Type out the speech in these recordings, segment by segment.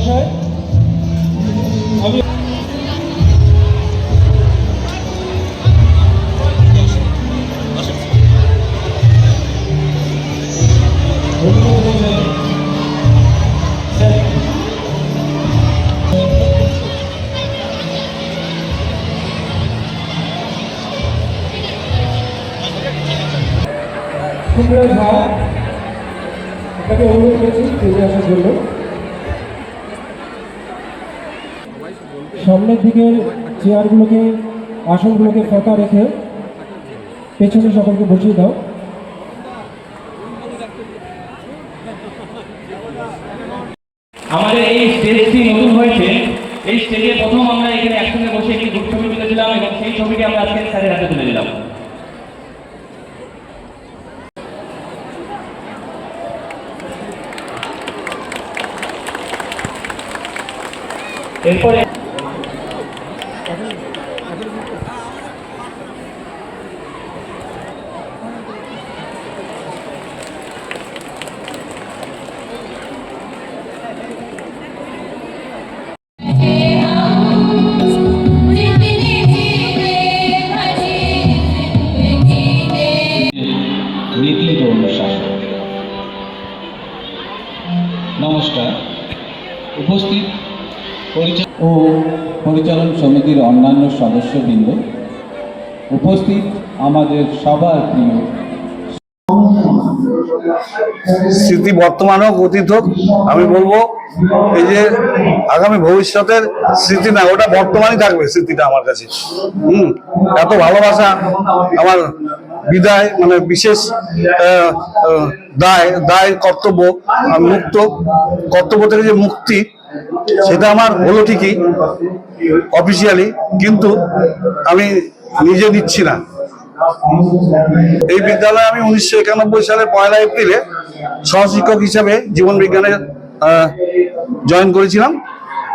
মহাশয় আমি সুন্দর ঝা তাকে অনুরোধ করছি ফিরে আসার জন্য। সামনের দিকের চেয়ারগুলোকে, আসনগুলোকে ফাঁকা রেখে পেছনে সকলকে বসিয়ে দাও। আমাদের এই স্টেজটি নতুন হয়েছে। এই স্টেজে প্রথম আমরা এখানে একসঙ্গে বসে একটি গ্রুপ ছবি তুলেছিলাম এবং সেই ছবিটি আমরা আজকে স্যারের হাতে তুলে দিলাম। এরপরে নমস্কার উপস্থিত পরিচালক ও পরিচালন সমিতির অন্যান্য সদস্যবৃন্দ উপস্থিত আমাদের সবার প্রিয় স্মৃতি বর্তমান হোক অতীত হোক আমি বলব, এই যে আগামী ভবিষ্যতের স্মৃতি না, ওটা বর্তমানই থাকবে স্মৃতিটা আমার কাছে। হুম, এত ভালোবাসা আমার বিদায় মানে বিশেষ দায় দায় কর্তব্য মুক্ত, কর্তব্য থেকে যে মুক্তি সেটা আমার হলো ঠিকই অফিসিয়ালি কিন্তু আমি নিজে দিচ্ছি না। এই বিদ্যালয়ে আমি উনিশশো একানব্বই সালের পয়লা এপ্রিলে সহশিক্ষক হিসাবে জীবন বিজ্ঞানে জয়েন করেছিলাম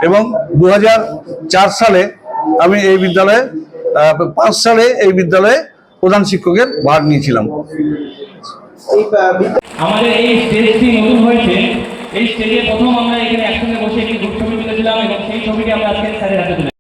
এবং দু চার সালে আমি এই বিদ্যালয়ে পাঁচ সালে এই বিদ্যালয়ে প্রধান শিক্ষকের ভার নিয়েছিলাম। আমাদের এই স্টেজটি নতুন হয়েছে। এই স্টেজে প্রথম আমরা এখানে একসঙ্গে বসে একটি গ্রুপ ছবি তুলেছিলাম এবং সেই ছবিটি আমরা আজকে স্যারের হাতে তুলে